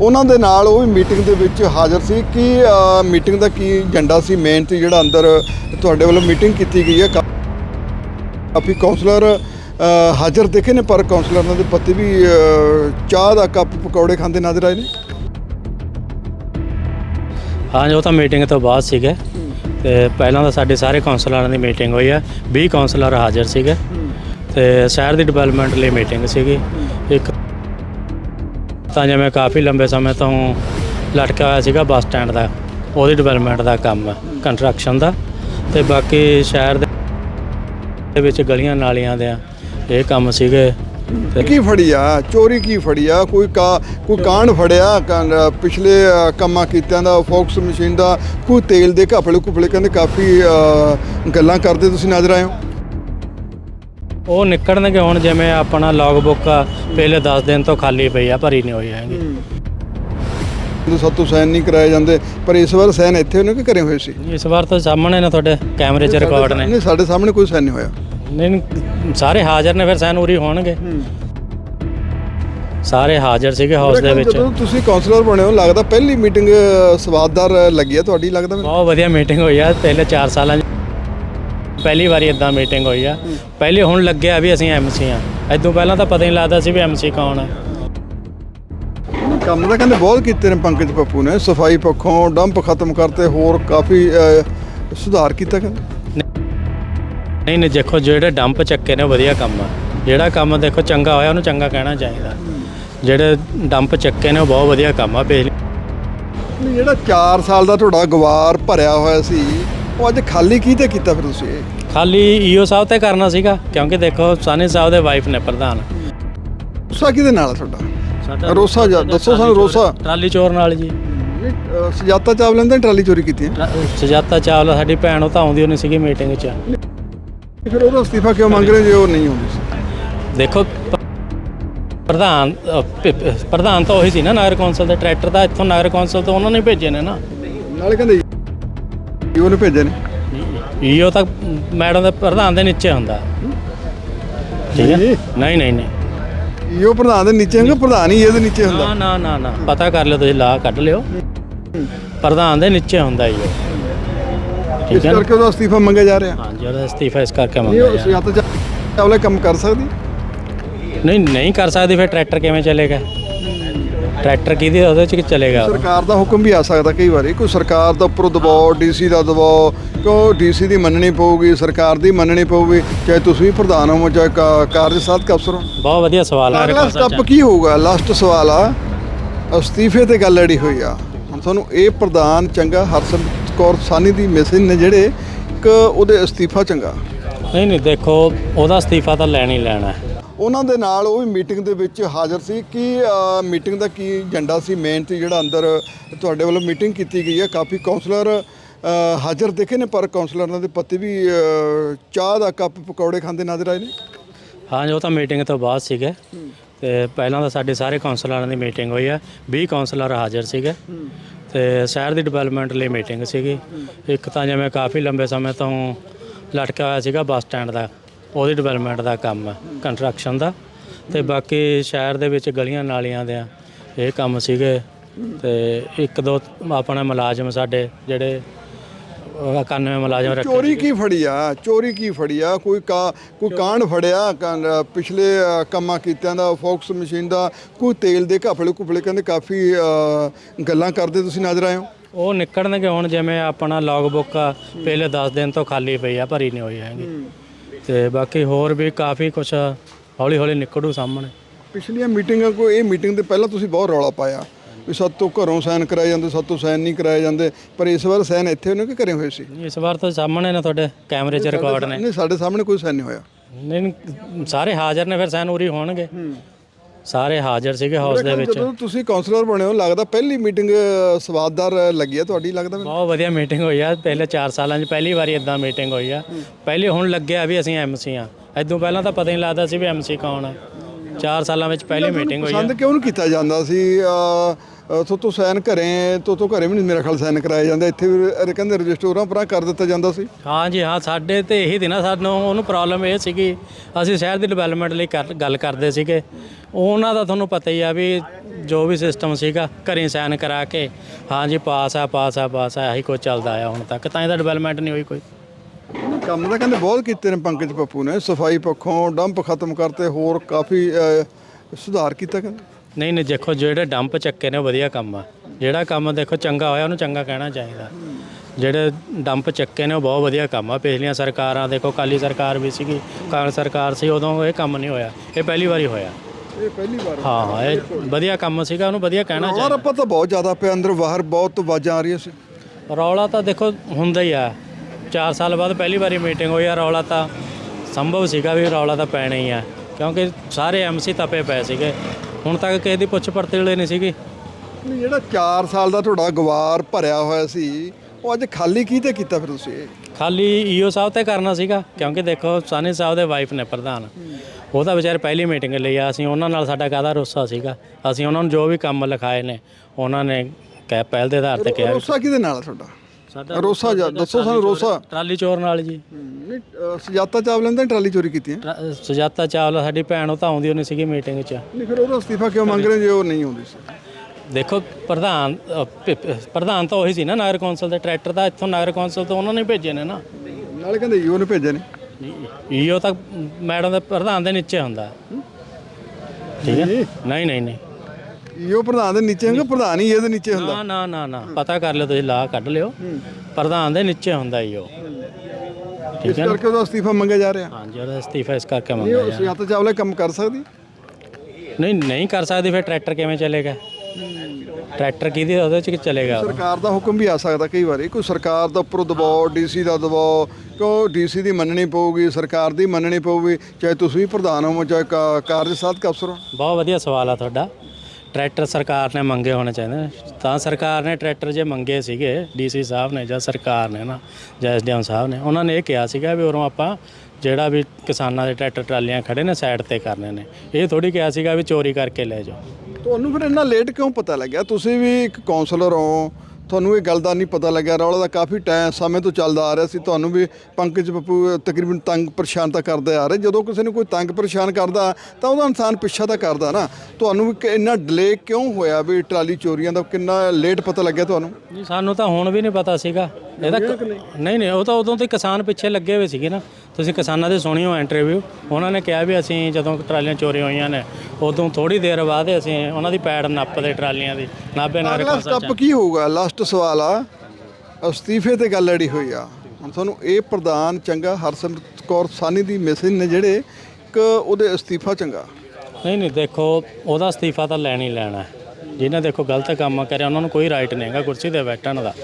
ਉਹਨਾਂ ਦੇ ਨਾਲ ਉਹ ਵੀ ਮੀਟਿੰਗ ਦੇ ਵਿੱਚ ਹਾਜ਼ਰ ਸੀ। ਕਿ ਮੀਟਿੰਗ ਦਾ ਕੀ ਏਜੰਡਾ ਸੀ? ਮੇਨ ਤੇ ਜਿਹੜਾ ਅੰਦਰ ਤੁਹਾਡੇ ਵੱਲੋਂ ਮੀਟਿੰਗ ਕੀਤੀ ਗਈ ਹੈ। ਕਾਫੀ ਕਾਉਂਸਲਰ ਹਾਜ਼ਰ ਦੇਖੇ ਨੇ ਪਰ ਕਾਉਂਸਲਰਾਂ ਦੇ ਪਤੀ ਵੀ ਚਾਹ ਦਾ ਕੱਪ ਪਕੌੜੇ ਖਾਂਦੇ ਨਜ਼ਰ ਆਏ ਨੇ? ਹਾਂ ਉਹ ਤਾਂ ਮੀਟਿੰਗ ਤੋਂ ਬਾਅਦ ਸੀਗੇ। ਤੇ ਪਹਿਲਾਂ ਤਾਂ ਸਾਡੇ ਸਾਰੇ ਕਾਉਂਸਲਰਾਂ ਦੀ ਮੀਟਿੰਗ ਹੋਈ ਆ 20 ਕਾਉਂਸਲਰ ਹਾਜ਼ਰ ਸੀਗੇ। ਤੇ ਸ਼ਹਿਰ ਦੀ ਡਿਵੈਲਪਮੈਂਟ ਲਈ ਮੀਟਿੰਗ ਸੀਗੀ। ਤਾਂ ਜਿਵੇਂ ਕਾਫੀ ਲੰਬੇ ਸਮੇਂ ਤੋਂ ਲਟਕਿਆ ਹੋਇਆ ਸੀਗਾ ਬੱਸ ਸਟੈਂਡ ਦਾ, ਉਹਦੀ ਡਿਵੈਲਪਮੈਂਟ ਦਾ ਕੰਮ ਕੰਸਟਰਕਸ਼ਨ ਦਾ। ਤੇ ਬਾਕੀ ਸ਼ਹਿਰ ਦੇ ਵਿੱਚ ਗਲੀਆਂ ਨਾਲੀਆਂ ਦੇ ਇਹ ਕੰਮ ਸੀਗੇ। ਕੀ ਫੜੀ ਆ ਚੋਰੀ ਕੀ ਫੜੀ ਆ ਕੋਈ ਕਾ ਕੋਈ ਕਾਂਡ ਫੜਿਆ? ਕਾਂ- ਪਿਛਲੇ ਕੰਮਾਂ ਕੀਤਿਆਂ ਦਾ, ਫੋਕਸ ਮਸ਼ੀਨ ਦਾ, ਕੋਈ ਤੇਲ ਦੇ ਘਪਲੇ ਕੁਪਲੇ ਕਹਿੰਦੇ ਕਾਫੀ ਗੱਲਾਂ ਕਰਦੇ ਤੁਸੀਂ ਨਜ਼ਰ ਆਏ ਹੋ? ਉਹ ਨਿਕਲਣਗੇ ਹੁਣ ਜਿਵੇਂ ਆਪਣਾ ਲੌਗ ਬੁੱਕ ਆ ਪਹਿਲੇ 10 ਦਿਨ ਤੋਂ ਖਾਲੀ ਪਈ ਆ ਭਰੀ ਨਹੀਂ ਹੋਈ ਹੈਗੀ। ਜਦੋਂ ਸਾਤੋਂ ਸਾਈਨ ਨਹੀਂ ਕਰਾਏ ਜਾਂਦੇ ਪਰ ਇਸ ਵਾਰ ਸਾਈਨ ਇੱਥੇ ਉਹਨੇ ਕਿ ਕਰੇ ਹੋਏ ਸੀ? ਇਸ ਵਾਰ ਤਾਂ ਸਾਹਮਣੇ ਨੇ ਤੁਹਾਡੇ ਕੈਮਰੇ 'ਚ ਰਿਕਾਰਡ ਨੇ। ਨਹੀਂ ਸਾਡੇ ਸਾਹਮਣੇ ਕੋਈ ਸਾਈਨ ਨਹੀਂ ਹੋਇਆ। ਨਹੀਂ ਨਹੀਂ, ਸਾਰੇ ਹਾਜ਼ਰ ਨੇ ਫਿਰ ਸੈਨ ਉਰੀ ਹੋਣਗੇ। ਸਾਰੇ ਹਾਜ਼ਰ ਸੀਗੇ ਹਾਊਸ ਦੇ ਵਿੱਚ। ਜਦੋਂ ਤੁਸੀਂ ਕਾਉਂਸਲਰ ਬਣੇ ਹੋ ਲੱਗਦਾ ਪਹਿਲੀ ਮੀਟਿੰਗ ਸਵਾਦਦਾਰ ਲੱਗੀ ਹੈ ਤੁਹਾਡੀ ਲੱਗਦਾ ਮੈਨੂੰ। ਬਹੁਤ ਵਧੀਆ ਮੀਟਿੰਗ ਹੋਈ ਆ ਪਹਿਲੇ 4 ਸਾਲਾਂ 'ਚ ਪਹਿਲੀ ਵਾਰੀ ਇਦਾਂ ਮੀਟਿੰਗ ਹੋਈ ਆ। ਪਹਿਲੇ ਹੁਣ ਲੱਗਿਆ ਵੀ ਅਸੀਂ ਐਮਸੀ ਆ। ਇਦੋਂ ਪਹਿਲਾਂ ਤਾਂ ਪਤਾ ਹੀ ਨਹੀਂ ਲੱਗਦਾ ਸੀ ਵੀ ਐਮਸੀ ਕੌਣ ਆ। ਕੰਮ ਤਾਂ ਕਹਿੰਦੇ ਬਹੁਤ ਕੀਤੇ ਨੇ ਪੰਕਜ ਪੱਪੂ ਨੇ। ਸਫ਼ਾਈ ਪੱਖੋਂ ਡੰਪ ਖਤਮ ਕਰਤੇ ਹੋਰ ਕਾਫੀ ਸੁਧਾਰ ਕੀਤਾ ਕਹਿੰਦੇ। ਨਹੀਂ ਨਹੀਂ ਦੇਖੋ ਜਿਹੜੇ ਡੰਪ ਚੱਕੇ ਨੇ ਵਧੀਆ ਕੰਮ ਆ। ਜਿਹੜਾ ਕੰਮ ਦੇਖੋ ਚੰਗਾ ਹੋਇਆ ਉਹਨੂੰ ਚੰਗਾ ਕਹਿਣਾ ਚਾਹੀਦਾ। ਜਿਹੜੇ ਡੰਪ ਚੱਕੇ ਨੇ ਉਹ ਬਹੁਤ ਵਧੀਆ ਕੰਮ ਆ। ਨਹੀਂ, ਜਿਹੜਾ 4 ਸਾਲ ਦਾ ਤੁਹਾਡਾ ਗਵਾਰ ਭਰਿਆ ਹੋਇਆ ਸੀ ਉਹ ਅੱਜ ਖਾਲੀ ਕੀ ਤੇ ਕੀਤਾ ਫਿਰ ਤੁਸੀਂ? ਇਹ? ਖਾਲੀ ਈਓ ਸਾਹਿਬ ਤੇ ਕਰਨਾ ਸੀਗਾ ਕਿਉਂਕਿ ਦੇਖੋ ਸਾਨੀ ਸਾਹਿਬ ਦੇ ਵਾਈਫ ਨੇ ਪ੍ਰਧਾਨ। ਗੁੱਸਾ ਕਿਹਦੇ ਨਾਲ ਆ ਤੁਹਾਡਾ? ਸਾਡਾ ਰੋਸਾ ਜਾ- ਦੱਸੋ ਸਾਨੂੰ ਰੋਸਾ। ਟਰਾਲੀ ਚੋਰ ਨਾਲ ਜੀ। ਇਹ, ਅ, ਸੁਜਾਤਾ ਚਾਵਲਾ ਨੇ ਤਾਂ ਟਰਾਲੀ ਚੋਰੀ ਕੀਤੀ ਹੈ? ਸੁਜਾਤਾ ਚਾਵਲਾ ਸਾਡੀ ਭੈਣ ਉਹ ਤਾਂ ਆਉਂਦੀ ਹੋਣੀ ਸੀਗੀ ਮੀਟਿੰਗ 'ਚ। ਫਿਰ ਉਹਦਾ ਅਸਤੀਫਾ ਕਿਉਂ ਮੰਗ ਰਹੇ ਜੇ ਉਹ ਨਹੀਂ ਸੀ ਦੇਖੋ ਪ- ਪ੍ਰਧਾਨ ਅ, ਪ- ਪ- ਪ੍ਰਧਾਨ ਤਾਂ ਉਹੀ ਸੀ ਨਾ ਨਗਰ ਕੌਂਸਲ ਦੇ ਟਰੈਕਟਰ ਦਾ ਇੱਥੋਂ ਨਗਰ ਕੌਂਸਲ ਤੋਂ ਉਹਨਾਂ ਨੇ ਭੇਜੇ ਨੇ ਨਾ। ਨਾਲੇ ਕਹਿੰਦੇ ਈਓ ਨੇ ਭੇਜੇ ਨੇ? ਈਓ ਤਾਂ ਮੈਡਮ ਦੇ ਪ੍ਰਧਾਨ ਦੇ ਨੀਚੇ ਹੁੰਦਾ। ਠੀਕ ਹੈ? ਨਹੀਂ। ਨਹੀਂ ਨਹੀਂ। ਈਓ ਪ੍ਰਧਾਨ ਦੇ ਨੀਚੇ ਹੋਗਾ ਪ੍ਰਧਾਨ ਹੀ ਇਹਦੇ ਨੀਚੇ ਹੁੰਦਾ। ਨਾ ਨਾ ਨਾ ਨਾ। ਪਤਾ ਕਰ ਲਿਓ ਤੁਸੀਂ ਲਾ ਕੱਢ ਲਿਓ। ਪ੍ਰਧਾਨ ਦੇ ਨੀਚੇ ਹੁੰਦਾ ਈਓ ਇਸ ਠੀਕ ਹੈ ਨਾ? ਕਰਕੇ ਉਹਦਾ ਅਸਤੀਫਾ ਮੰਗਿਆ ਜਾ ਰਿਹਾ। ਹਾਂ ਜਿਹੜਾ ਅਸਤੀਫਾ ਇਸ ਕਰਕੇ ਮੰਗਿਆ ਜਾ ਸੁਜਾਤਾ ਚਾਵਲਾ ਕੰਮ ਕਰ ਸਕਦੀ? ਨਹੀਂ ਨਹੀਂ ਕਰ ਸਕਦੀ ਫਿਰ ਟਰੈਕਟਰ ਕਿਵੇਂ ਚੱਲੇਗਾ? ਟਰੈਕਟਰ ਕਿਹਦੀ ਉਹਦੇ ਚ ਚੱਲੇਗਾ? ਸਰਕਾਰ ਦਾ ਹੁਕਮ ਵੀ ਆ ਸਕਦਾ ਕਈ ਵਾਰੀ ਕੋਈ ਸਰਕਾਰ ਦਾ ਉੱਪਰੋਂ ਦਬਾਅ ਡੀਸੀ ਦਾ ਦਬਾਅ ਕਿਉਂ ਡੀਸੀ ਦੀ ਮੰਨਣੀ ਪਊਗੀ ਸਰਕਾਰ ਦੀ ਮੰਨਣੀ ਪਊਗੀ ਚਾਹੇ ਤੁਸੀਂ ਪ੍ਰਧਾਨ ਹੋ ਚਾਹੇ ਕਾ- ਕਾਰਜ ਸਾਧਕ ਅਫਸਰ ਹੋ। ਬਹੁਤ ਵਧੀਆ ਸਵਾਲ ਹੈ ਅਗਲਾ ਸਟੈਪ ਕੀ ਹੋਊਗਾ? ਲਾਸਟ ਸਵਾਲ ਆ ਅਸਤੀਫੇ ਤੇ ਗੱਲ ਅੜੀ ਹੋਈ ਆ ਹੁਣ ਤੁਹਾਨੂੰ ਇਹ ਪ੍ਰਧਾਨ ਚੰਗਾ ਹਰਸਿਮਰਤ ਕੌਰ ਸਾਨੀ ਦੀ ਮੈਸੇਜ ਨੇ ਜਿਹੜੇ ਕਿ ਉਹਦੇ ਅਸਤੀਫਾ ਚੰਗਾ। ਨਹੀਂ ਨਹੀਂ ਦੇਖੋ ਉਹਦਾ ਅਸਤੀਫਾ ਤਾਂ ਲੈਣ ਹੀ ਲੈਣਾ ਹੈ। ਉਹਨਾਂ ਦੇ ਨਾਲ ਉਹ ਵੀ ਮੀਟਿੰਗ ਦੇ ਵਿੱਚ ਹਾਜ਼ਰ ਸੀ। ਕਿ ਮੀਟਿੰਗ ਦਾ ਕੀ ਏਜੰਡਾ ਸੀ? ਮੇਨ ਤੇ ਜਿਹੜਾ ਅੰਦਰ ਤੁਹਾਡੇ ਵੱਲੋਂ ਮੀਟਿੰਗ ਕੀਤੀ ਗਈ ਹੈ। ਕਾਫੀ ਕਾਉਂਸਲਰ ਹਾਜ਼ਰ ਦੇਖੇ ਨੇ, ਪਰ ਕਾਉਂਸਲਰਾਂ ਦੇ ਪਤੀ ਵੀ ਚਾਹ ਦਾ ਕੱਪ ਪਕੌੜੇ ਖਾਂਦੇ ਨਜ਼ਰ ਆਏ ਨੇ? ਹਾਂ ਉਹ ਤਾਂ ਮੀਟਿੰਗ ਤੋਂ ਬਾਅਦ ਸੀਗੇ। ਤੇ ਪਹਿਲਾਂ ਤਾਂ ਸਾਡੇ ਸਾਰੇ ਕਾਉਂਸਲਰਾਂ ਦੀ ਮੀਟਿੰਗ ਹੋਈ ਹੈ। 20 ਕਾਉਂਸਲਰ ਹਾਜ਼ਰ ਸੀਗੇ। ਤੇ ਸ਼ਹਿਰ ਦੀ ਡਿਵੈਲਪਮੈਂਟ ਲਈ ਮੀਟਿੰਗ ਸੀਗੀ। ਇੱਕ ਤਾਂ ਜਿਵੇਂ ਕਾਫੀ ਲੰਬੇ ਸਮੇਂ ਤੋਂ ਲਟਕਿਆ ਹੋਇਆ ਸੀਗਾ ਬੱਸ ਸਟੈਂਡ ਦਾ। ਉਹਦੀ ਡਿਵੈਲਪਮੈਂਟ ਦਾ ਕੰਮ ਕੰਸਟਰਕਸ਼ਨ ਦਾ। ਤੇ ਬਾਕੀ ਸ਼ਹਿਰ ਦੇ ਵਿੱਚ ਗਲੀਆਂ ਨਾਲੀਆਂ ਦੇ ਇਹ ਕੰਮ ਸੀਗੇ। ਤੇ ਇੱਕ ਦੋ ਆਪਣਾ ਮੁਲਾਜ਼ਮ ਸਾਡੇ ਜਿਹੜੇ ਅਹ 91 ਮੁਲਾਜ਼ਮ ਰੱਖੇ ਚੋਰੀ ਕੀ ਫੜੀ ਆ? ਚੋਰੀ ਕੀ ਫੜੀ ਆ? ਕੋਈ ਕਾ ਕੋਈ ਕਾਂਡ ਫੜਿਆ? ਪਿਛਲੇ ਕੰਮਾਂ ਕੀਤਿਆਂ ਦਾ ਫੋਕਸ ਮਸ਼ੀਨ ਦਾ ਕੋਈ ਤੇਲ ਦੇ ਘਪਲੇ ਕੁਪਲੇ ਕਹਿੰਦੇ ਕਾਫੀ ਗੱਲਾਂ ਕਰਦੇ ਤੁਸੀਂ ਨਜ਼ਰ ਆਏ ਹੋ? ਉਹ ਨਿਕਲਣਗੇ ਹੁਣ ਜਿਵੇਂ ਆਪਣਾ ਲੌਗ ਬੁੱਕ ਪਹਿਲੇ 10 ਦਿਨ ਤੋਂ ਖਾਲੀ ਪਈ ਆ ਭਰੀ ਨਹੀਂ ਹੋਈ ਹੈਗੀ। ਤੇ ਬਾਕੀ ਹੋਰ ਵੀ ਕਾਫੀ ਕੁਝ ਹੌਲੀ ਹੌਲੀ ਨਿਕਲੂ ਸਾਹਮਣੇ। ਪਿਛਲੀਆਂ ਮੀਟਿੰਗਾਂ ਕੋਈ ਇਹ ਮੀਟਿੰਗ ਦੇ ਪਹਿਲਾਂ ਤੁਸੀਂ ਬਹੁਤ ਰੌਲਾ ਪਾਇਆ ਵੀ ਸਾਤੋਂ ਘਰੋਂ ਸਾਈਨ ਕਰਾਏ ਜਾਂਦੇ ਸਾਤੋਂ ਸਾਈਨ ਨਹੀਂ ਕਰਾਏ ਜਾਂਦੇ ਪਰ ਇਸ ਵਾਰ ਸਾਈਨ ਇੱਥੇ ਉਹਨੇ ਕਿ ਕਰੇ ਹੋਏ ਸੀ? ਇਸ ਵਾਰ ਤਾਂ ਸਾਹਮਣੇ ਨੇ ਤੁਹਾਡੇ ਕੈਮਰੇ 'ਚ ਰਿਕਾਰਡ ਨੇ। ਨਹੀਂ ਸਾਡੇ ਸਾਹਮਣੇ ਕੋਈ ਸਾਈਨ ਨਹੀਂ ਹੋਇਆ। ਨਹੀਂ ਸਾਰੇ ਹਾਜ਼ਰ ਨੇ ਫਿਰ ਸੈਨ ਉਰੀ ਹੋਣਗੇ। ਸਾਰੇ ਹਾਜ਼ਰ ਸੀਗੇ ਹਾਊਸ ਦੇ ਵਿੱਚ। ਜਦੋਂ ਤੁਸੀਂ ਕਾਉਂਸਲਰ ਬਣੇ ਹੋ ਲੱਗਦਾ ਪਹਿਲੀ ਮੀਟਿੰਗ ਸਵਾਦਦਾਰ ਲੱਗੀ ਹੈ ਤੁਹਾਡੀ ਲੱਗਦਾ ਮੈਨੂੰ? ਬਹੁਤ ਵਧੀਆ ਮੀਟਿੰਗ ਹੋਈ ਆ। ਪਹਿਲੇ 4 ਸਾਲਾਂ 'ਚ ਪਹਿਲੀ ਵਾਰੀ ਇਦਾਂ ਮੀਟਿੰਗ ਹੋਈ ਆ। ਪਹਿਲੇ ਹੁਣ ਲੱਗਿਆ ਵੀ ਅਸੀਂ ਐਮਸੀ ਆ। ਇਦੋਂ ਪਹਿਲਾਂ ਤਾਂ ਪਤਾ ਹੀ ਨਹੀਂ ਲੱਗਦਾ ਸੀ ਵੀ ਐਮਸੀ ਕੌਣ ਆ। 4 ਸਾਲਾਂ ਵਿੱਚ ਪਹਿਲੀ ਮੀਟਿੰਗ ਹੋਈ ਆ। ਪਸੰਦ ਕਿਉਂ ਨਹੀਂ ਕੀਤਾ ਜਾਂਦਾ ਸੀ? ਤੋਂ ਤੋਂ ਸਾਈਨ ਘਰੇ ਤੋਂ ਤੋਂ ਘਰੇ ਵੀ ਨਹੀਂ ਮੇਰਾ ਖਿਆਲ ਸਾਈਨ ਕਰਾਏ ਜਾਂਦੇ। ਇੱਥੇ ਵੀ ਕਹਿੰਦੇ ਰਜਿਸਟਰਾਂ ਪਰਾਂ ਕਰ ਦਿੱਤਾ ਜਾਂਦਾ ਸੀ। ਹਾਂ ਜੀ ਹਾਂ ਸਾਡੇ ਤੇ ਇਹੀ ਦੀ ਨਾ ਸਾਨੂੰ ਉਹਨੂੰ ਪ੍ਰੋਬਲਮ ਇਹ ਸੀਗੀ ਅਸੀਂ ਸ਼ਹਿਰ ਦੀ ਡਿਵੈਲਪਮੈਂਟ ਲਈ ਗੱਲ ਕਰਦੇ ਸੀਗੇ। ਉਹਨਾਂ ਦਾ ਤੁਹਾਨੂੰ ਪਤਾ ਹੀ ਆ ਵੀ ਜੋ ਵੀ ਸਿਸਟਮ ਸੀਗਾ ਘਰੇ ਸਾਈਨ ਕਰਾ ਕੇ ਹਾਂ ਜੀ ਪਾਸ ਆ ਪਾਸ ਆ ਪਾਸ ਆ ਇਹੀ ਕੁਝ ਚੱਲਦਾ ਆ ਹੁਣ ਤੱਕ ਤਾਂ ਇਹਦਾ ਡਿਵੈਲਪਮੈਂਟ ਨਹੀਂ ਹੋਈ ਕੋਈ। ਕੰਮ ਤਾਂ ਕਹਿੰਦੇ ਬਹੁਤ ਕੀਤੇ ਨੇ ਪੰਕਜ ਪੱਪੂ ਨੇ ਸਫ਼ਾਈ ਪੱਖੋਂ ਡੰਪ ਖਤਮ ਕਰਤੇ ਹੋਰ ਕਾਫੀ ਸੁਧਾਰ ਕੀਤਾ ਕਹਿੰਦੇ। ਨਹੀਂ ਨਹੀਂ ਦੇਖੋ ਜਿਹੜੇ ਡੰਪ ਚੱਕੇ ਨੇ ਉਹ ਵਧੀਆ ਕੰਮ ਆ। ਜਿਹੜਾ ਕੰਮ ਦੇਖੋ ਚੰਗਾ ਹੋਇਆ ਉਹਨੂੰ ਚੰਗਾ ਕਹਿਣਾ ਚਾਹੀਦਾ। ਜਿਹੜੇ ਡੰਪ ਚੱਕੇ ਨੇ ਉਹ ਬਹੁਤ ਵਧੀਆ ਕੰਮ ਆ। ਪਿਛਲੀਆਂ ਸਰਕਾਰਾਂ ਦੇਖੋ ਕਾਲੀ ਸਰਕਾਰ ਵੀ ਸੀਗੀ ਕਾਂਗਰਸ ਸਰਕਾਰ ਸੀ ਉਦੋਂ ਇਹ ਕੰਮ ਨਹੀਂ ਹੋਇਆ। ਇਹ ਪਹਿਲੀ ਵਾਰੀ ਹੋਇਆ। ਇਹ ਪਹਿਲੀ ਵਾਰ ਹਾਂ ਹਾਂ ਇਹ ਵਧੀਆ ਕੰਮ ਸੀਗਾ ਉਹਨੂੰ ਵਧੀਆ ਕਹਿਣਾ ਚਾਹੀਦਾ। ਆਪਾਂ ਤਾਂ ਬਹੁਤ ਜ਼ਿਆਦਾ ਪਿਆ ਅੰਦਰ ਬਾਹਰ ਬਹੁਤ ਆਵਾਜ਼ਾਂ ਆ ਰਹੀਆਂ ਸੀ। ਰੌਲਾ ਤਾਂ ਦੇਖੋ ਹੁੰਦਾ ਹੀ ਆ। 4 ਸਾਲ ਬਾਅਦ ਪਹਿਲੀ ਵਾਰੀ ਮੀਟਿੰਗ ਹੋਈ ਆ ਰੌਲਾ ਤਾਂ ਸੰਭਵ ਸੀਗਾ ਵੀ ਰੌਲਾ ਤਾਂ ਪੈਣਾ ਹੀ ਆ। ਕਿਉਂਕਿ ਸਾਰੇ ਐਮਸੀ ਤਪੇ ਪਏ ਸੀਗੇ। ਹੁਣ ਤੱਕ ਕਿਸੇ ਦੀ ਪੁੱਛ ਪੜਤਾਲ ਨਹੀਂ ਸੀਗੀ। ਨਹੀਂ ਜਿਹੜਾ 4 ਸਾਲ ਦਾ ਤੁਹਾਡਾ ਗਵਾਰ ਭਰਿਆ ਹੋਇਆ ਸੀ ਉਹ ਅੱਜ ਖਾਲੀ ਕੀਤੇ ਕੀਤਾ ਫਿਰ ਤੁਸੀਂ? ਇਹ? ਖਾਲੀ ਈਓ ਸਾਹਿਬ ਤੇ ਕਰਨਾ ਸੀਗਾ ਕਿਉਂਕਿ ਦੇਖੋ ਸਾਨੀ ਸਾਹਿਬ ਦੇ ਵਾਈਫ ਨੇ ਪ੍ਰਧਾਨ। ਉਹ ਤਾਂ ਵਿਚਾਰੇ ਪਹਿਲੀ ਮੀਟਿੰਗ ਲਈ ਆ ਅਸੀਂ ਉਹਨਾਂ ਨਾਲ ਸਾਡਾ ਕਾਹਦਾ ਰੋਸਾ ਸੀਗਾ? ਅਸੀਂ ਉਹਨਾਂ ਨੂੰ ਜੋ ਵੀ ਕੰਮ ਲਿਖਾਏ ਨੇ ਉਹਨਾਂ ਨੇ ਕਹਿ ਪਹਿਲ ਦੇ ਆਧਾਰ ਤੇ ਕਿਹਾ ਵੀ ਰੋਸਾ ਕਿਹਦੇ ਨਾਲ ਆ ਤੁਹਾਡਾ? ਸਾਡਾ ਰੋਸਾ ਜਾ- ਦੱਸੋ ਸਾਨੂੰ ਰੋਸਾ। ਟਰਾਲੀ ਚੋਰ ਨਾਲ ਜੀ। ਨਹੀਂ ਅ, ਸੁਜਾਤਾ ਚਾਵਲਾ ਨੇ ਤਾਂ ਟਰਾਲੀ ਚੋਰੀ ਕੀਤੀ ਹੈ? ਟਰਾ- ਸੁਜਾਤਾ ਚਾਵਲਾ ਸਾਡੀ ਭੈਣ ਉਹ ਤਾਂ ਆਉਂਦੀ ਨਹੀਂ ਸੀਗੀ ਮੀਟਿੰਗ 'ਚ। ਨਹੀਂ ਫਿਰ ਉਹਦਾ ਅਸਤੀਫਾ ਕਿਉਂ ਮੰਗ ਰਹੇ ਜੇ ਉਹ ਨਹੀਂ ਆਉਂਦੀ ਸੀ? ਦੇਖੋ ਪ੍ਰਧਾਨ ਅ, ਪ- ਪ- ਪ੍ਰਧਾਨ ਤਾਂ ਉਹੀ ਸੀ ਨਾ ਨਗਰ ਕੌਂਸਲ ਦੇ ਟਰੈਕਟਰ ਦਾ ਇੱਥੋਂ ਨਗਰ ਕੌਂਸਲ ਤੋਂ ਉਹਨਾਂ ਨੇ ਭੇਜੇ ਨੇ ਨਾ। ਨਾਲੇ ਕਹਿੰਦੇ ਈਓ ਨੇ ਭੇਜੇ ਨੇ। ਈਓ ਤਾਂ ਮੈਡਮ ਦੇ ਪ੍ਰਧਾਨ ਦੇ ਨੀਚੇ ਹੁੰਦਾ। ਠੀਕ ਹੈ? ਨਹੀਂ ਨਹੀਂ ਨਹੀਂ। ਈਓ ਪ੍ਰਧਾਨ ਦੇ ਨੀਚੇ ਹੁੰਦਾ ਪ੍ਰਧਾਨ ਹੀ ਇਹਦੇ ਨੀਚੇ ਹੁੰਦਾ। ਨਾ ਨਾ ਨਾ ਨਾ। ਪਤਾ ਕਰ ਲਿਓ ਤੁਸੀਂ ਲਾ ਕੱਢ ਲਿਓ। ਪ੍ਰਧਾਨ ਦੇ ਨੀਚੇ ਹੁੰਦਾ ਈਓ ਇਸ ਕਰਕੇ ਉਹਦਾ ਅਸਤੀਫਾ ਮੰਗਿਆ ਜਾ ਰਿਹਾ। ਹਾਂਜੀ ਉਹਦਾ ਅਸਤੀਫਾ ਇਸ ਕਰਕੇ ਨਹੀਂ ਮੰਗਿਆ ਉਹ ਜਾ ਸੁਜਾਤਾ ਚਾਵਲਾ ਕੰਮ ਕਰ ਸਕਦੀ। ਨਹੀਂ ਨਹੀਂ ਕਰ ਸਕਦੀ ਫਿਰ ਟਰੈਕਟਰ ਕਿਵੇਂ ਚੱਲੇਗਾ? ਟਰੈਕਟਰ ਕਿਹਦੇ ਉਹਦੇ ਚ ਚੱਲੇਗਾ? ਸਰਕਾਰ ਦਾ ਹੁਕਮ ਵੀ ਆ ਸਕਦਾ ਕਈ ਵਾਰੀ ਕੋਈ ਸਰਕਾਰ ਦਾ ਉੱਪਰੋਂ ਦਬਾਅ ਡੀਸੀ ਦਾ ਦਬਾਅ ਕਿਉਂ ਡੀਸੀ ਦੀ ਮੰਨਣੀ ਪਊਗੀ ਸਰਕਾਰ ਦੀ ਮੰਨਣੀ ਪਊਗੀ ਚਾਹੇ ਤੁਸੀਂ ਪ੍ਰਧਾਨ ਹੋਵੋ ਚਾਹੇ ਕਾ- ਕਾਰਜ ਸਾਧਕ ਅਫਸਰ ਹੋ ਬਹੁਤ ਵਧੀਆ ਸਵਾਲ ਆ ਤੁਹਾਡਾ। ਟਰੈਕਟਰ ਸਰਕਾਰ ਨੇ ਮੰਗੇ ਹੋਣੇ ਚਾਹੀਦੇ ਨੇ। ਤਾਂ ਸਰਕਾਰ ਨੇ ਟਰੈਕਟਰ ਜੇ ਮੰਗੇ ਸੀਗੇ, ਡੀਸੀ ਸਾਹਿਬ ਨੇ ਜਾਂ ਸਰਕਾਰ ਨੇ ਨਾ, ਜਾਂ ਐਸਡੀਐਮ ਸਾਹਿਬ ਨੇ, ਉਹਨਾਂ ਨੇ ਇਹ ਕਿਹਾ ਸੀਗਾ ਵੀ ਉਰੋਂ ਆਪਾਂ ਜਿਹੜਾ ਵੀ ਕਿਸਾਨਾਂ ਦੇ ਟਰੈਕਟਰ ਟਰਾਲੀਆਂ ਖੜੇ ਨੇ ਸਾਈਡ ਤੇ ਕਰਨੇ ਨੇ। ਇਹ ਥੋੜੀ ਕਿਹਾ ਸੀਗਾ ਵੀ ਚੋਰੀ ਕਰਕੇ ਲੈ ਜਾਓ। ਤੁਹਾਨੂੰ ਫਿਰ ਇੰਨਾ ਲੇਟ ਕਿਉਂ ਪਤਾ ਲੱਗਿਆ? ਤੁਸੀਂ ਵੀ ਇੱਕ ਕਾਉਂਸਲਰ ਹੋ ਤੁਹਾਨੂੰ ਇਹ ਗੱਲ ਦਾ ਨਹੀਂ ਪਤਾ ਲੱਗਿਆ। ਰੌਲਾ ਦਾ ਕਾਫੀ ਟਾਈਮ ਸਮੇਂ ਤੋਂ ਚੱਲਦਾ ਆ ਰਿਹਾ ਸੀ। ਤੁਹਾਨੂੰ ਵੀ ਪੰਕਜ ਪੱਪੂ ਤਕਰੀਬਨ ਤੰਗ ਪਰੇਸ਼ਾਨ ਤਾਂ ਕਰਦੇ ਆ ਰਹੇ। ਜਦੋਂ ਕਿਸੇ ਨੂੰ ਕੋਈ ਤੰਗ ਪਰੇਸ਼ਾਨ ਕਰਦਾ ਤਾਂ ਉਹਦਾ ਇਨਸਾਨ ਪਿੱਛਾ ਤਾਂ ਕਰਦਾ ਨਾ। ਤੁਹਾਨੂੰ ਵੀ ਇੰਨਾ ਡਿਲੇ ਕਿਉਂ ਹੋਇਆ ਵੀ ਟਰਾਲੀ ਚੋਰੀਆਂ ਦਾ? ਕਿੰਨਾ ਲੇਟ ਪਤਾ ਲੱਗਿਆ ਤੁਹਾਨੂੰ? ਨਹੀਂ ਸਾਨੂੰ ਤਾਂ ਹੁਣ ਵੀ ਨਹੀਂ ਪਤਾ ਸੀਗਾ। ਇਹਦਾ ਨਹੀਂ? ਨਹੀਂ ਉਹ ਤਾਂ ਉਦੋਂ ਤੋਂ ਕਿਸਾਨ ਪਿੱਛੇ ਲੱਗੇ ਹੋਏ ਸੀਗੇ ਨਾ। ਤੁਸੀਂ ਕਿਸਾਨਾਂ ਦੇ ਸੁਣਿਓ ਇੰਟਰਵਿਊ ਉਹਨਾਂ ਨੇ ਕਿਹਾ ਵੀ ਅਸੀਂ ਜਦੋਂ ਟਰਾਲੀਆਂ ਚੋਰੀ ਹੋਈਆਂ ਨੇ ਉਦੋਂ ਥੋੜੀ ਦੇਰ ਬਾਅਦ ਅਸੀਂ ਉਹਨਾਂ ਦੀ ਪੈੜ ਨੱਪਦੇ ਟਰਾਲੀਆਂ ਦੀ ਨਾਭੇ ਨਾਲ ਅਗਲਾ ਸਟੈਪ ਕੀ ਹੋਊਗਾ? ਲਾਸਟ ਸਵਾਲ ਆ ਅਸਤੀਫੇ ਤੇ ਗੱਲ ਅੜੀ ਹੋਈ ਆ। ਹੁਣ ਤੁਹਾਨੂੰ ਇਹ ਪ੍ਰਧਾਨ ਚੰਗਾ ਹਰਸਿਮਰਤ ਕੌਰ ਸਾਨੀ ਦੀ ਮੈਸੇਜ ਨੇ ਜਿਹੜੇ ਇੱਕ ਉਹਦੇ ਅਸਤੀਫਾ ਚੰਗਾ। ਨਹੀਂ ਨਹੀਂ ਦੇਖੋ ਉਹਦਾ ਅਸਤੀਫਾ ਤਾਂ ਲੈਣ ਹੀ ਲੈਣਾ। ਹੈ। ਜਿਹਨੇ ਦੇਖੋ ਗਲਤ ਕੰਮ ਕਰਿਆ ਉਹਨਾਂ ਨੂੰ ਕੋਈ ਰਾਈਟ ਨਹੀਂ ਹੈਗਾ ਕੁਰਸੀ ਤੇ ਬੈਠਣ ਦਾ।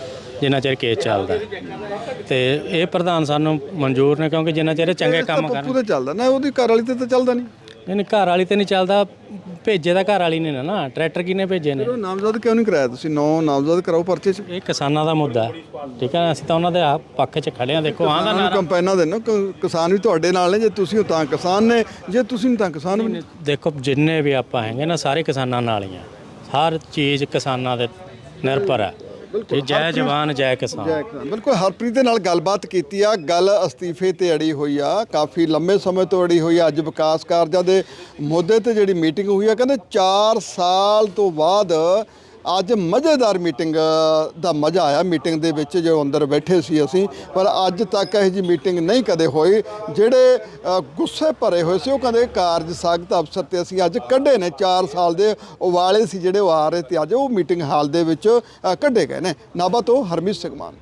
ਜਿੰਨਾ ਚਿਰ ਕੇਸ ਚੱਲਦਾ। ਤੇ ਇਹ ਪ੍ਰਧਾਨ ਸਾਨੂੰ ਮਨਜ਼ੂਰ ਨੇ ਕਿਉਂਕਿ ਜਿੰਨਾ ਚਿਰ ਇਹ ਚੰਗੇ ਕੰਮ ਕਰਨ। ਤੇ ਚੱਲਦਾ। ਨਾ ਉਹਦੀ ਘਰ ਵਾਲੀ ਤੇ ਤਾਂ ਚੱਲਦਾ ਨਹੀਂ। ਨਹੀਂ ਨਹੀਂ ਘਰ ਵਾਲੀ ਤੇ ਨਹੀਂ ਚੱਲਦਾ। ਭੇਜੇ ਦਾ ਘਰ ਵਾਲੀ ਨੇ ਨਾ। ਨਾ ਟਰੈਕਟਰ ਕਿਹਨੇ ਭੇਜੇ ਨੇ? ਨਾਮਜ਼ਦ ਕਿਉਂ ਨਹੀਂ ਕਰਾਇਆ ਤੁਸੀਂ? ਨੌ ਨਾਮਜ਼ਦ ਕਰਾਓ ਪਰਚੇ 'ਚ। ਇਹ ਕਿਸਾਨਾਂ ਦਾ ਮੁੱਦਾ ਹੈ। ਠੀਕ ਹੈ ਅਸੀਂ ਤਾਂ ਉਹਨਾਂ ਦੇ ਆ- ਪੱਖ 'ਚ ਖੜੇ ਆ ਦੇਖੋ ਆਹ ਦਾ ਕਿਸਾਨਾਂ ਨੂੰ ਕੰਪੈਨਾਂ ਦੇਣਾ ਕ- ਕਿਸਾਨ ਵੀ ਤੁਹਾਡੇ ਨਾਲ ਨੇ। ਜੇ ਤੁਸੀਂ ਤਾਂ ਕਿਸਾਨ ਨੇ ਜੇ ਤੁਸੀਂ ਤਾਂ ਕਿਸਾਨ ਵੀ ਦੇਖੋ ਜਿੰਨੇ ਵੀ ਆਪਾਂ ਹੈਗੇ ਨਾ ਸਾਰੇ ਕਿਸਾਨਾਂ ਨਾਲ ਹੀ ਆ। ਹਰ ਚੀਜ਼ ਕਿਸਾਨਾਂ ਦੇ ਨਿਰਭਰ ਹੈ। ਤੇ ਜੈ ਜਵਾਨ ਜੈ ਕਿਸਾਨ। ਜੈ ਕਿਸਾਨ। ਬਿਲਕੁਲ ਹਰਪ੍ਰੀਤ ਦੇ ਨਾਲ ਗੱਲਬਾਤ ਕੀਤੀ ਆ। ਗੱਲ ਅਸਤੀਫੇ ਤੇ ਅੜੀ ਹੋਈ ਆ। ਕਾਫੀ ਲੰਮੇ ਸਮੇਂ ਤੋਂ ਅੜੀ ਹੋਈ ਆ। ਅੱਜ ਵਿਕਾਸ ਕਾਰਜਾਂ ਦੇ ਮੁੱਦੇ ਤੇ ਜਿਹੜੀ ਮੀਟਿੰਗ ਹੋਈ ਆ ਕਹਿੰਦੇ 4 ਸਾਲ ਤੋਂ ਬਾਅਦ ਅੱਜ ਮਜ਼ੇਦਾਰ ਮੀਟਿੰਗ ਦਾ ਮਜ਼ਾ ਆਇਆ। ਮੀਟਿੰਗ ਦੇ ਵਿੱਚ ਜੋ ਅੰਦਰ ਬੈਠੇ ਸੀ ਅਸੀਂ, ਪਰ ਅੱਜ ਤੱਕ ਇਹ ਜੀ ਮੀਟਿੰਗ ਨਹੀਂ ਕਦੇ ਹੋਈ। ਜਿਹੜੇ ਗੁੱਸੇ ਭਰੇ ਹੋਏ ਸੀ, ਉਹ ਕਹਿੰਦੇ ਕਾਰਜ ਸਾਖਤ ਅਫਸਰ ਤੇ ਅਸੀਂ ਅੱਜ ਕੱਢੇ ਨੇ। 4 ਸਾਲ ਦੇ ਉਵਾਲੇ ਸੀ ਜਿਹੜੇ ਉਹ ਆ ਰਹੇ ਤੇ ਅੱਜ ਉਹ ਮੀਟਿੰਗ ਹਾਲ ਦੇ ਵਿੱਚ ਕੱਢੇ ਗਏ ਨੇ। ਨਾਭਾ ਤੋਂ ਹਰਮੀਤ ਸਿੰਘ ਮਾਨ।